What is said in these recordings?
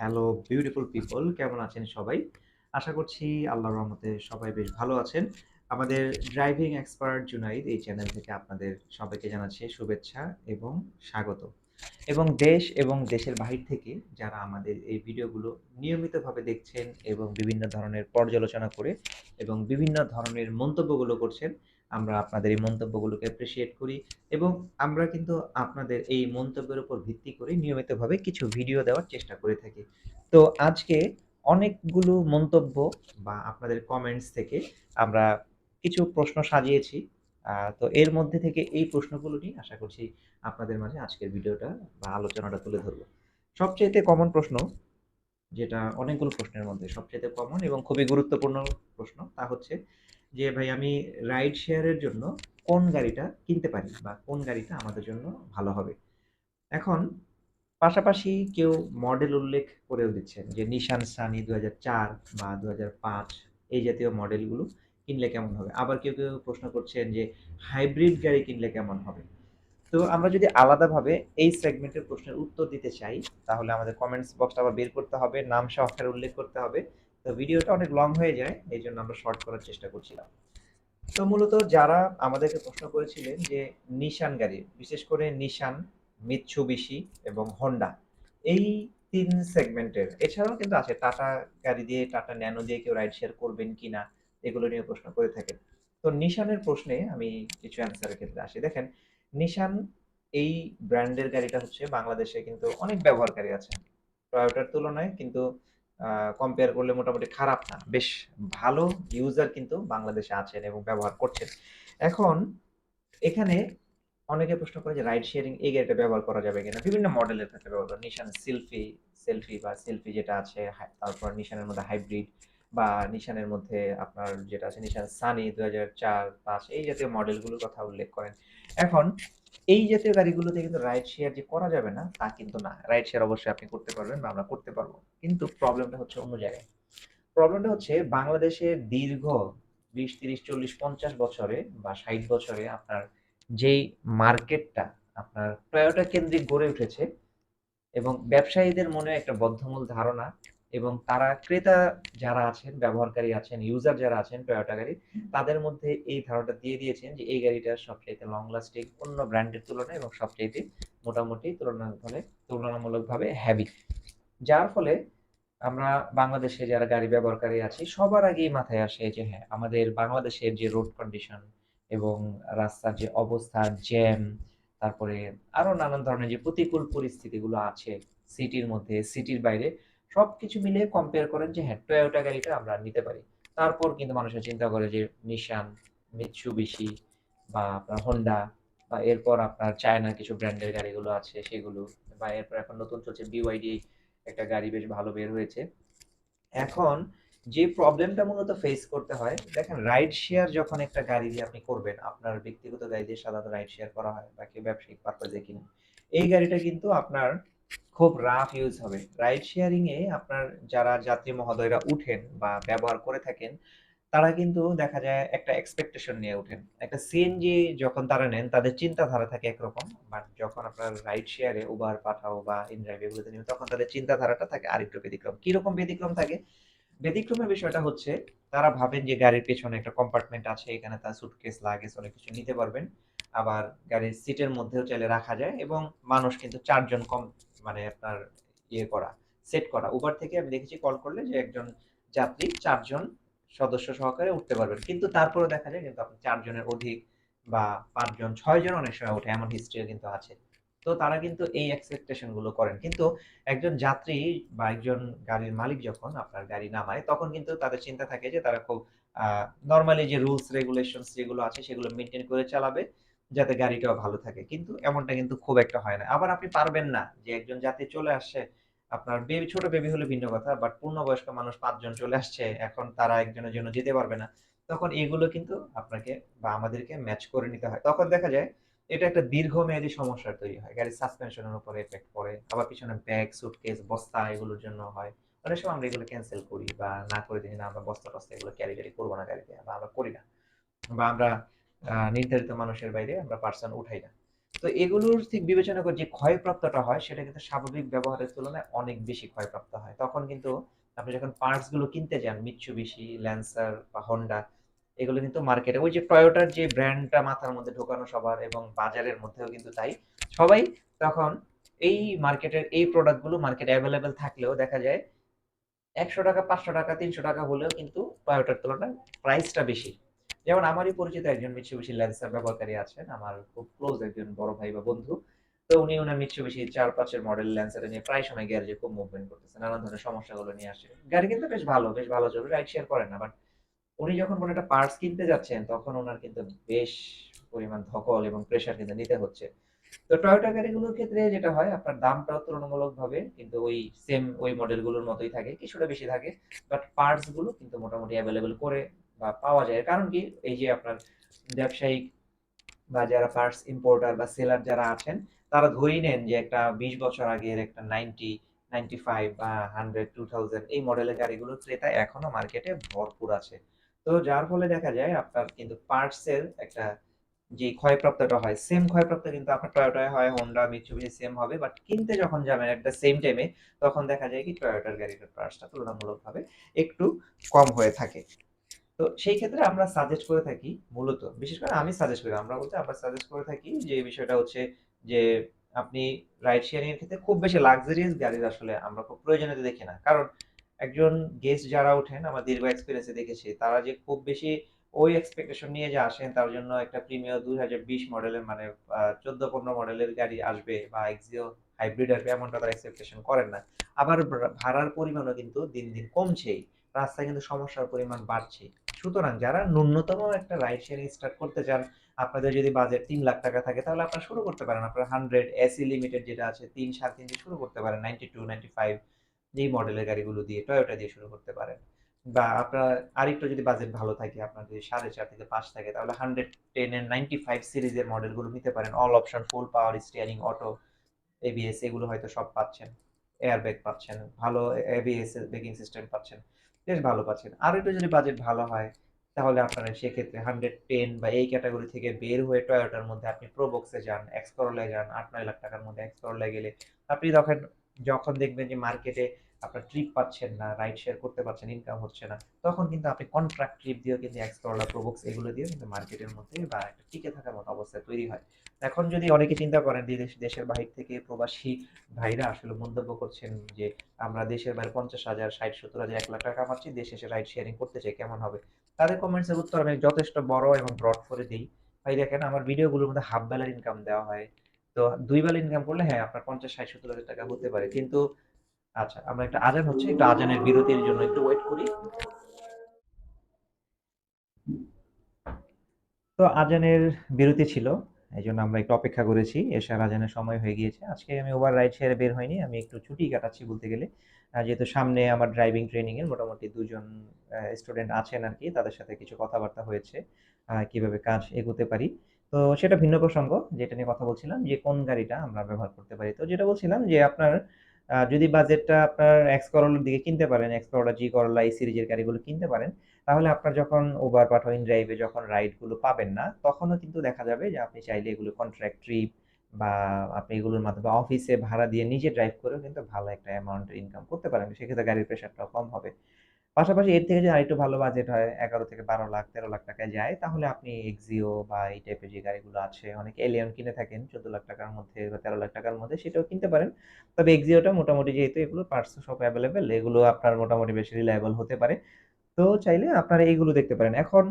Hello beautiful people কেমন আছেন সবাই? আশা করছি আল্লাহর রহমতে সবাই বেশ ভালো আছেন। আমাদের ড্রাইভিং এক্সপার্ট জুনাইদ এই চ্যানেল থেকে আপনাদের সবাইকে জানাচ্ছি শুভেচ্ছা এবং স্বাগত। এবং দেশ এবং দেশের বাহির থেকে যারা আমাদের এই ভিডিওগুলো নিয়মিতভাবে দেখছেন এবং বিভিন্ন ধরনের পর্যালোচনা করে এবং বিভিন্ন ধরনের মন্তব্যগুলো করছেন, আমরা আপনাদের এই মন্তব্যগুলোকে অ্যাপ্রিশিয়েট করি এবং আমরা কিন্তু আপনাদের এই মন্তব্যের উপর ভিত্তি করে নিয়মিতভাবে কিছু ভিডিও দেওয়ার চেষ্টা করে থাকি। তো আজকে অনেকগুলো মন্তব্য বা আপনাদের কমেন্টস থেকে আমরা কিছু প্রশ্ন সাজিয়েছি। তো এর মধ্যে থেকে এই প্রশ্নগুলো নিয়ে আশা করছি আপনাদের মাঝে আজকের ভিডিওটা বা আলোচনাটা তুলে ধরব। সবচাইতে কমন প্রশ্ন, যেটা অনেকগুলো প্রশ্নের মধ্যে সবচাইতে কমন এবং খুবই গুরুত্বপূর্ণ প্রশ্ন, তা হচ্ছে যে, "ভাই আমি রাইড শেয়ারের জন্য কোন গাড়িটা কিনতে পারি বা কোন গাড়িটা আমাদের জন্য ভালো হবে?" এখন পাশাপাশি কেউ মডেল উল্লেখ করেও দিচ্ছেন যে, "নিশান সানি ২০০৪ বা ২০০৫ এই জাতীয় মডেলগুলো কিনলে কেমন হবে?" আবার কেউ, কেউ প্রশ্ন করছেন যে, "হাইব্রিড গাড়ি কিনলে কেমন হবে?" তো আমরা যদি আলাদাভাবে এই সেগমেন্টের প্রশ্নের উত্তর দিতে চাই, তাহলে আমাদের কমেন্টস বক্সটা আবার বের করতে হবে, নাম সহকারে উল্লেখ করতে হবে। তো ভিডিওটা অনেক লং হয়ে যায়। এই জন্য আমরা শর্ট করার চেষ্টা করছিলাম। তো মূলত যারা আমাদেরকে প্রশ্ন করেছিলেন যে, নিশান গাড়ি, বিশেষ করে নিশান, মিৎসুবিশি এবং হন্ডা এই তিন সেগমেন্টের এছাড়াও কিন্তু আছে টাটা গাড়ি দিয়ে, টাটা ন্যানো দিয়ে কেউ রাইড শেয়ার করবেন কি না এগুলো নিয়ে প্রশ্ন করে থাকেন। তো নিশানের প্রশ্নে আমি কিছু অ্যান্সারের ক্ষেত্রে আসি। দেখেন, নিশান এই ব্র্যান্ডের গাড়িটা হচ্ছে বাংলাদেশে কিন্তু অনেক ব্যবহারকারী আছে। টয়োটার তুলনায় কিন্তু কম্পেয়ার করলে মোটামুটি খারাপ না। বেশ ভালো ইউজার কিন্তু বাংলাদেশে আছেন এবং ব্যবহার করছেন। এখন এখানে অনেকে প্রশ্ন করে যে, রাইড শেয়ারিং এই গাড়িটা ব্যবহার করা যাবে কিনা? বিভিন্ন মডেলের ক্ষেত্রে ব্যবহার করা। নিশান সিলফি, সেলফি বা সেলফি যেটা আছে, তারপর নিশানের মধ্যে হাইব্রিড বা নিশানের মধ্যে আপনার যেটা আছে নিশান সানি ২০০৪-৫ এই জাতীয় মডেলগুলোর কথা উল্লেখ করেন। এখন এই জাতীয় গাড়িগুলোতে কিন্তু রাইড শেয়ার যে করা যাবে না, তা কিন্তু না। রাইড শেয়ার অবশ্যই আপনি করতে পারবেন বা আমরা করতে পারব কিন্তু প্রবলেমটা হচ্ছে অন্য জায়গায়। প্রবলেমটা হচ্ছে বাংলাদেশের দীর্ঘ ২০, ৩০, ৪০, ৫০ বছরে বা ৬০ বছরে আপনার যেই মার্কেটটা আপনার টয়োটা কেন্দ্রিক গড়ে উঠেছে এবং ব্যবসায়ীদের মনে একটা বদ্ধমূল ধারণা এবং তারা ক্রেতা যারা আছেন, ব্যবহারকারী আছেন, ইউজার যারা আছেন টয়োটা গাড়ির, তাদের মধ্যে এই ধারণাটা দিয়ে দিয়েছেন যে, এই গাড়িটা সবচাইতে লং লাস্টিং অন্য ব্র্যান্ডের তুলনায় এবং সবচাইতে মোটামুটি তুলনাভাবে তুলনামূলকভাবে হেভি। যার ফলে আমরা বাংলাদেশে যারা গাড়ি ব্যবহারকারী আছি, সবার আগেই মাথায় আসে যে, হ্যাঁ, আমাদের বাংলাদেশের যে রোড কন্ডিশন এবং রাস্তার যে অবস্থা, জ্যাম, তারপরে আরও নানান ধরনের যে প্রতিকূল পরিস্থিতিগুলো আছে সিটির মধ্যে, সিটির বাইরে সবকিছু মিলিয়ে কম্পেয়ার করেন যে, হ্যাঁ, টয়োটা গাড়িটা আমরা নিতে পারি। তারপর কিন্তু মানুষের চিন্তা করে যে, নিশান, মিৎসুবিশি বা আপনার হোন্ডা বা এরপর আপনার চায়নার কিছু ব্র্যান্ডের গাড়িগুলো আছে সেগুলো বা এরপর এখন নতুন চলছে BYD একটা গাড়ি বেশ ভালো বের হয়েছে। এখন যে প্রবলেমটা মূলত ফেস করতে হয়, দেখেন রাইড শেয়ার যখন একটা গাড়ি দিয়ে আপনি করবেন, আপনার ব্যক্তিগত গাড়ি দিয়ে সাধারণত রাইড শেয়ার করা হয় বা কেউ ব্যবসায়িক পারপাস এ কিনে। এই গাড়িটা কিন্তু আপনার খুব রাফ ইউজ হবে। রাইড শেয়ারিং এ আপনার যারা যাত্রী মহোদয়রা উঠেন বা ব্যবহার করে থাকেন, তারা কিন্তু দেখা যায় একটা এক্সপেকটেশন নিয়ে উঠেন। একটা সিএনজি যখন তারা নেন তাদের চিন্তাধারা থাকে একরকম। বাট যখন আপনার রাইড শেয়ারে উবার, পাঠাও বা ইনড্রাইভ এগুলোতে নিবেন তখন তাদের চিন্তাধারাটা থাকে আরেকটু ব্যতিক্রম। কীরকম ব্যতিক্রম থাকে? ব্যতিক্রমের বিষয়টা হচ্ছে তারা ভাবেন যে গাড়ির পেছনে একটা কম্পার্টমেন্ট আছে, এখানে তার সুটকেস, লাগেজ অনেক কিছু নিতে পারবেন। আবার গাড়ির সিটের মধ্যেও চাইলে রাখা যায় এবং মানুষ কিন্তু চারজন কম মানে আপনার ইয়ে করা, সেট করা। উবার থেকে আমি দেখেছি কল করলে যে একজন যাত্রী চারজন সদস্য সহকারে উঠতে পারবেন। কিন্তু তারপরে দেখা যায় কিন্তু আপনি চারজনের অধিক বা পাঁচজন ছয়জন অনেক সময় ওঠে এমন হিস্ট্রিও কিন্তু আছে। তো তারা কিন্তু এই এক্সপেকটেশনগুলো করেন। কিন্তু একজন যাত্রী বা একজন গাড়ির মালিক যখন আপনার গাড়ি নামায় তখন কিন্তু তাদের চিন্তা থাকে যে তারা খুব নর্মালি যে রুলস রেগুলেশনস যেগুলো আছে সেগুলো মেনটেন করে চালাবে যাতে গাড়িটাও ভালো থাকে। কিন্তু এমনটা কিন্তু খুব একটা হয় না। আবার আপনি পারবেন না যে একজন যাতে চলে আসছে, আপনার বেবি ছোট বেবি হলে ভিন্ন কথা। বাট পূর্ণবয়স্ক মানুষ পাঁচজন চলে আসছে, এখন তারা একজনের জন্য যেতে পারবে না। তখন এগুলো কিন্তু আপনাকে বা আমাদেরকে ম্যাচ করে নিতে হয়। তখন দেখা যায় এটা একটা দীর্ঘমেয়াদী সমস্যা তৈরি হয়। গাড়ির সাসপেনশন এর উপরে এফেক্ট পড়ে। আবার পিছনে ব্যাগ, সুটকেস, বস্তা এগুলোর জন্য হয়। অনেক সময় আমরা এগুলো ক্যান্সেল করি বা না করে দিই না আমরা বস্তা-টস্তা এগুলো ক্যারি-ট্যারি করব না গাড়িতে বা আমরা করি না। বা আমরা নির্ধারিত মানুষের বাইরে আমরা পার্সন উঠাই না। তো এগুলোর ঠিক বিবেচনা করে যে ক্ষয়প্রাপ্তটা হয় সেটা কিন্তু স্বাভাবিক ব্যবহারের তুলনায় অনেক বেশি ক্ষয়প্রাপ্ত হয়। তখন কিন্তু আপনি যখন পার্টসগুলো কিনতে যান Mitsubishi, Lancer বা Honda এগুলো কিন্তু মার্কেটে ওই যে Toyota র যে ব্র্যান্ডটা মাথার মধ্যে ঢোকানো সবার এবং বাজারের মধ্যেও কিন্তু তাই। সবাই তখন এই মার্কেটের এই প্রোডাক্টগুলো মার্কেটে অ্যাভেলেবেল থাকলেও দেখা যায় ৳১০০, ৳৫০০, ৳৩০০ হলেও কিন্তু টয়োটার তুলনায় প্রাইসটা বেশি। যেমন আমারই পরিচিত একজন Mitsubishi Lancer ব্যবহারকারী আছেন। আমার খুব ক্লোজ একজন বড় ভাই বা বন্ধু। তো উনি উনার Mitsubishi ৪-৫ এর মডেল Lancer নিয়ে প্রায় সময় গ্যারেজে খুব মুভমেন্ট করতেছে। নানান ধরনের সমস্যাগুলো নিয়ে আসে। গাড়ি কিন্তু বেশ ভালো, বেশ ভালো চলে। রাইড শেয়ার করেন না। বাট উনি যখন কোন একটা পার্টস কিনতে যাচ্ছেন তখন ওনার কিন্তু বেশ পরিমাণ ধকল এবং প্রেশার কিন্তু নিতে হচ্ছে। তো Toyota গাড়িগুলোর ক্ষেত্রে যেটা হয় আপনার দামটাও তুলনামূলকভাবে কিন্তু ওই সেম ওই মডেলগুলোর মতোই থাকে। কিছুটা বেশি থাকে। বাট পার্টসগুলো কিন্তু মোটামুটি এভেইলেবল করে বা পাওয়া যায়। কারণ কি? এই যে আপনার ব্যবসায়িক বা যারা পার্টস ইম্পোর্টার বা সেলার যারা আছেন তারা ধরেই নেন যে একটা ২০ বছর আগের একটা 90, 95 বা 100, 2000 এই মডেলের গাড়িগুলোর ক্রেতা এখনও মার্কেটে ভরপুর আছে। তো যার ফলে দেখা যায় আপনার কিন্তু পার্টসের একটা যে ক্ষয়প্রাপ্তটা হয় সেম ক্ষয়প্রাপ্ত কিন্তু আপনার টয়োটায় হয়, Honda, Mitsubishi সেম হবে। বাট কিনতে যখন যাবেন দ্যা সেম টাইমে তখন দেখা যায় কি টয়োটার গাড়িটার পার্টসটা তুলনামূলকভাবে একটু কম হয়ে থাকে। তো সেই ক্ষেত্রে আমরা সাজেস্ট করে থাকি মূলত বিশেষ করে আমি সাজেস্ট করি। আমরা বলতে আমরা সাজেস্ট করে থাকি যে বিষয়টা হচ্ছে যে আপনি রাইড শেয়ারিং এর ক্ষেত্রে খুব বেশি লাক্সারিয়াস গাড়ির আসলে আমরা খুব প্রয়োজনীয়তা দেখি না। কারণ একজন গেস্ট যারা ওঠেন আমার দীর্ঘ এক্সপেরিয়েন্স দেখেছি তারা যে খুব বেশি ওই এক্সপেকটেশন নিয়ে যে আসেন তার জন্য একটা প্রিমিয়ার ২০২০ মডেলের মানে আ ১৪-১৫ মডেলের গাড়ি আসবে বা Axio হাইব্রিড আসবে এমনটা তারা এক্সপেকটেশন করেন না। আবার ভাড়ার পরিমাণও কিন্তু দিন, দিন কমছেই। রাস্তায় কিন্তু সমস্যার পরিমাণ বাড়ছেই। সুতরাং যারা ন্যূনতম একটা রাইড শেয়ারিং স্টার্ট করতে চান, আপনাদের যদি বাজেট তিন লাখ টাকা থাকে তাহলে আপনারা শুরু করতে পারেন। আপনার 100 এসি লিমিটেড যেটা আছে ৩, ৩.৫ দিয়ে শুরু করতে পারেন। 92, 95 এই মডেলের গাড়িগুলো দিয়ে টয়োটা দিয়ে শুরু করতে পারেন। বা আপনার আরেকটু যদি বাজেট ভালো থাকে আপনার যদি ৪.৫ থেকে পাঁচ থাকে তাহলে 110 এর 95 সিরিজের মডেলগুলো নিতে পারেন। All option, full power steering, auto, ABS এগুলো হয়তো সব পাচ্ছেন। এয়ারব্যাগ পাচ্ছেন, ভালো এবিএস ব্রেকিং সিস্টেম পাচ্ছেন। বেশ ভালো পাচ্ছেন। আর একটু যদি বাজেট ভালো হয় তাহলে আপনারা সেক্ষেত্রে 110 বা এই ক্যাটাগরি থেকে বের হয়ে টয়োটার মধ্যে আপনি প্রোবক্সে যান, Corolla যান। ৳৮-৯ লাখ টাকার মধ্যে Corolla গেলে আপনি তখন যখন দেখবেন যে মার্কেটে আপনার ট্রিপ পাচ্ছেন না, রাইড শেয়ার করতে পারছেন, ইনকাম হচ্ছে না। তখন কিন্তু আপনি কন্ট্রাক্ট ট্রিপ দিয়েও কিন্তু Corolla, Probox এগুলো দিয়েও কিন্তু মার্কেটের মধ্যে বা একটা টিকে থাকার মতো অবস্থা তৈরি হয়। এখন যদি অনেকে চিন্তা করেন যে দেশের বাহির থেকে প্রবাসী ভাইরা আসলে মন্তব্য করছেন যে আমরা দেশের বাইরে পঞ্চাশ হাজার ষাট সত্তর হাজার এক লাখ টাকা পাচ্ছি দেশে এসে রাইড শেয়ারিং করতে চাই কেমন হবে? তাদের কমেন্টস এর উত্তর আমি যথেষ্ট বড় এবং ব্রড করে দিই ভাই দেখেন আমার ভিডিওগুলোর মধ্যে হাফ বেলার ইনকাম দেওয়া হয়। তো দুই বেলা ইনকাম করলে হ্যাঁ, আপনার ৫০, ৬০, ৭০,০০০ টাকা হতে পারে। কিন্তু আচ্ছা আমরা একটা আজান হচ্ছে, একটু আজানের বিরতির জন্য একটু ওয়েট করি। তো আজানের বিরতি ছিল। এই জন্য আমরা একটু অপেক্ষা করেছি। এশার আজানের সময় হয়ে গিয়েছে। আজকে আমি ওভার রাইড ছেড়ে বের হইনি। আমি একটু ছুটি কাটাচ্ছি বলতে গেলে। যেহেতু সামনে আমার ড্রাইভিং ট্রেনিং এর মোটামুটি দুজন স্টুডেন্ট আছেন আর কি তাদের সাথে কিছু কথাবার্তা হয়েছে। কীভাবে কাজ এগোতে পারি। তো সেটা ভিন্ন প্রসঙ্গ। যেটা নিয়ে কথা বলছিলাম যে কোন গাড়িটা আমরা ব্যবহার করতে পারি। তো যেটা বলছিলাম যে আপনার যদি বাজেটটা আপনার এক্স Corolla দিকে কিনতে পারেন, এক্স করলা জি করলা এই সিরিজের গাড়িগুলো কিনতে পারেন। তাহলে আপনার যখন ওভার বা টুইন ড্রাইভে যখন রাইডগুলো পাবেন না, তখনও কিন্তু দেখা যাবে যে আপনি চাইলে এগুলো কন্ট্রাক্ট ট্রিপ বা আপনি এগুলোর মাধ্যমে অফিসে ভাড়া দিয়ে নিজে ড্রাইভ করেও কিন্তু ভালো একটা অ্যামাউন্টের ইনকাম করতে পারেন। সেক্ষেত্রে গাড়ির প্রেশারটাও কম হবে। পাশাপাশি এর থেকে যদি আরেকটু ভালো বাজেট হয় ১১ থেকে ১২ লাখ, ১৩ লাখ টাকায় যায় তাহলে আপনি এক্সিও বা এই টাইপের যে গাড়িগুলো আছে অনেকে এলিয়ন কিনে থাকেন ১৪ লাখ টাকার মধ্যে বা ১৩ লাখ টাকার মধ্যে সেটাও কিনতে পারেন। তবে এক্সিওটা মোটামুটি যেহেতু এগুলো পার্টস সব অ্যাভেলেবেল এগুলো আপনার মোটামুটি বেশি রিলায়েবল হতে পারে। তো চাইলে আপনারা এইগুলো দেখতে পারেন। এখন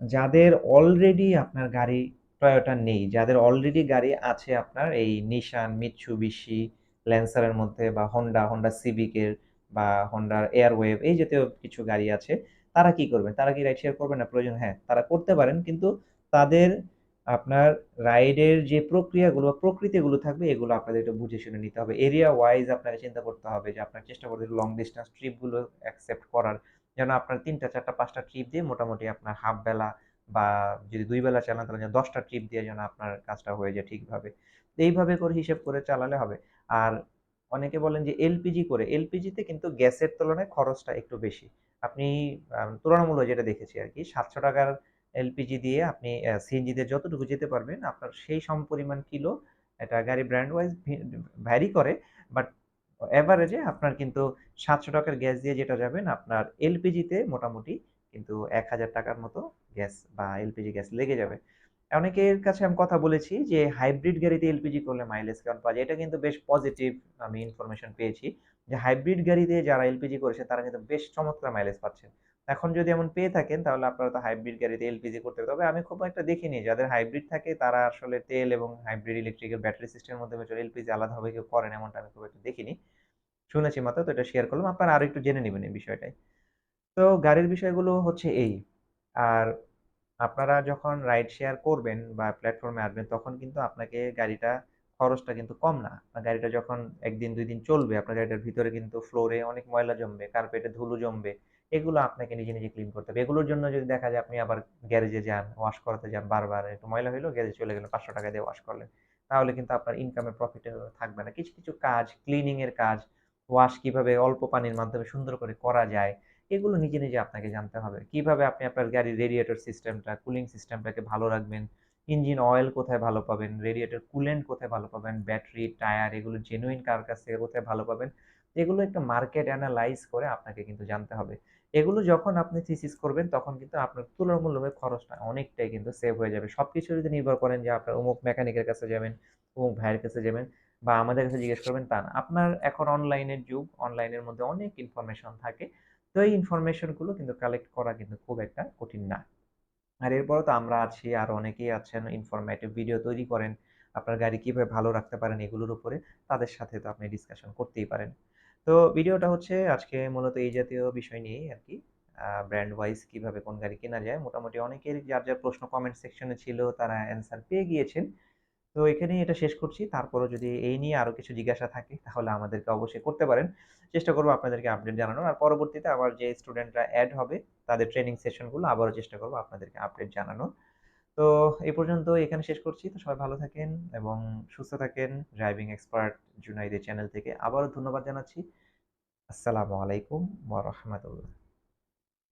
যাদের অলরেডি আপনার গাড়ি Toyota নেই, যাদের অলরেডি গাড়ি আছে আপনার এই নিশান Lancer এর মধ্যে বা হন্ডা হন্ডা সিভিকের বা হন্ডার এয়ারওয়েভ এই জাতীয় কিছু গাড়ি আছে। তারা কি করবেন? তারা কি রাইড শেয়ার করবেন না? প্রয়োজন হ্যাঁ, তারা করতে পারেন। কিন্তু তাদের আপনার রাইডের যে প্রক্রিয়াগুলো প্রকৃতিগুলো থাকবে এগুলো আপনাদের একটু বুঝে শুনে নিতে হবে। এরিয়া ওয়াইজ আপনাকে চিন্তা করতে হবে যে আপনার চেষ্টা করতে লং ডিসট্যান্স ট্রিপগুলো অ্যাকসেপ্ট করার। যেন আপনার ৩ চারটা ৪ টা, ৫ টা ট্রিপ দিয়ে মোটামুটি আপনার হাফ বেলা বা যদি ২ বেলা চালান তাহলে যেন ১০ টা ট্রিপ দিয়ে যেন আপনার কাজটা হয়ে যায় ঠিকভাবে। এইভাবে করে হিসেব করে চালালে হবে। আর অনেকে বলেন যে এলপিজি করে, এলপিজিতে কিন্তু গ্যাসের তুলনায় খরচটা একটু বেশি। আপনি তুলনামূলক যেটা দেখেছি আর কি সাতশো টাকার এলপিজি দিয়ে আপনি অ্যা সিএনজি তে যতটুকু যেতে পারবেন আপনার সেই সম পরিমাণ কিলো এটা গাড়ি ব্র্যান্ড ওয়াইজ ভ্যারি করে বাট এভারেজে আপনার কিন্তু সাতশো টাকার গ্যাস দিয়ে যেটা যাবেন আপনার এলপিজিতে মোটামুটি কিন্তু এক হাজার টাকার মতো গ্যাস বা এলপিজি গ্যাস লেগে যাবে অনেকের কাছে আমি কথা বলেছি যে হাইব্রিড গাড়িতে এলপিজি করলে মাইলেজ কেমন পাওয়া যায়? এটা কিন্তু বেশ পজিটিভ আমি ইনফরমেশন পেয়েছি যে হাইব্রিড গাড়িতে যারা এলপিজি করেছে, তারা কিন্তু বেশ চমৎকার মাইলেজ পাচ্ছেন এখন যদি এমন পেয়ে থাকেন, তাহলে আপনারা তো হাইব্রিড গাড়িতে এলপিজি করতে তবে আমি খুব একটা দেখিনি, যাদের হাইব্রিড থাকে, তারা আসলে তেল এবং হাইব্রিড ইলেকট্রিকের ব্যাটারি সিস্টেমের মধ্যে এলপিজি আলাদাভাবে কেউ করেন এমনটা আমি খুব একটা দেখিনি। শুনেছি মাত্র, তো এটা শেয়ার করলাম। আপনারা আরও একটু জেনে নেবেন এই বিষয়টাই। তো গাড়ির বিষয়গুলো হচ্ছে এই। আর আপনারা যখন রাইড শেয়ার করবেন বা প্ল্যাটফর্মে আসবেন, তখন কিন্তু আপনাকে গাড়িটা খরচটা কিন্তু কম না। গাড়িটা যখন একদিন, দুই দিন চলবে, আপনার গাড়িটার ভিতরে কিন্তু ফ্লোরে অনেক ময়লা জমবে কার্পেটে ধুলো জমবে, এগুলো আপনাকে নিজে নিজে ক্লিন করতে হবে। এগুলোর জন্য যদি দেখা যায় আপনি আবার গ্যারেজে যান ওয়াশ করাতে যান, বারবার একটু ময়লা হলো গ্যারেজে চলে গেলেন পাঁচশো টাকা দিয়ে ওয়াশ করলেন, তাহলে কিন্তু আপনার ইনকামের প্রফিট থাকবে না। কিছু কিছু কাজ ক্লিনিং এর কাজ ওয়াশ কীভাবে অল্প পানির মাধ্যমে সুন্দর করে করা যায় এগুলো নিজে নিজে আপনাকে জানতে হবে। কীভাবে আপনি আপনার গাড়ির রেডিয়েটর সিস্টেমটা কুলিং সিস্টেমটাকে ভালো রাখবেন? ইঞ্জিন অয়েল কোথায় ভালো পাবেন? রেডিয়েটর কুলেন্ট কোথায় ভালো পাবেন? ব্যাটারি টায়ার এগুলো জেনুইন কার কাছ থেকে কোথায় ভালো পাবেন? এগুলো একটা মার্কেট অ্যানালাইজ করে আপনাকে কিন্তু জানতে হবে। এগুলো যখন আপনি থিসিস করবেন, তখন কিন্তু আপনার তুলনামূলকভাবে খরচটা অনেকটাই কিন্তু সেভ হয়ে যাবে। সব কিছু যদি নির্ভর করেন যে আপনার অমুক মেকানিকের কাছে যাবেন, অমুক ভাইয়ের কাছে যাবেন বা আমাদের কাছে জিজ্ঞেস করবেন, তা না। আপনার এখন অনলাইনের যুগ অনলাইনের মধ্যে অনেক ইনফরমেশন থাকে। তো এই ইনফরমেশনগুলো কিন্তু কালেক্ট করা কিন্তু খুব একটা কঠিন না। আর এরপরও তো আমরা আছি, আর অনেকেই আছেন ইনফরমেটিভ ভিডিও তৈরি করেন, আপনার গাড়ি কীভাবে ভালো রাখতে পারেন এগুলোর উপরে তাদের সাথে তো আপনি ডিসকাশন করতেই পারেন। তো ভিডিওটা হচ্ছে আজকে মূলত এই জাতীয় বিষয় নিয়েই আর কি। ব্র্যান্ড ওয়াইজ কীভাবে কোন গাড়ি কেনা যায়, মোটামুটি অনেকের যার যার প্রশ্ন কমেন্ট সেকশনে ছিল তারা অ্যান্সার পেয়ে গিয়েছেন। তো এখানেই এটা শেষ করছি। তারপরও যদি এই নিয়ে আরও কিছু জিজ্ঞাসা থাকে, তাহলে আমাদেরকে অবশ্যই করতে পারেন। চেষ্টা করব আপনাদেরকে আপডেট জানানোর। আর পরবর্তীতে আবার যে স্টুডেন্টরা অ্যাড হবে, তাদের ট্রেনিং সেশনগুলো আবারও চেষ্টা করব আপনাদেরকে আপডেট জানানোর। তো এই পর্যন্ত এখানে শেষ করছি। তো সবাই ভালো থাকেন এবং সুস্থ থাকেন। ড্রাইভিং এক্সপার্ট জুনাইদের চ্যানেল থেকে আবারও ধন্যবাদ জানাচ্ছি। আসসালামু আলাইকুম ওয়া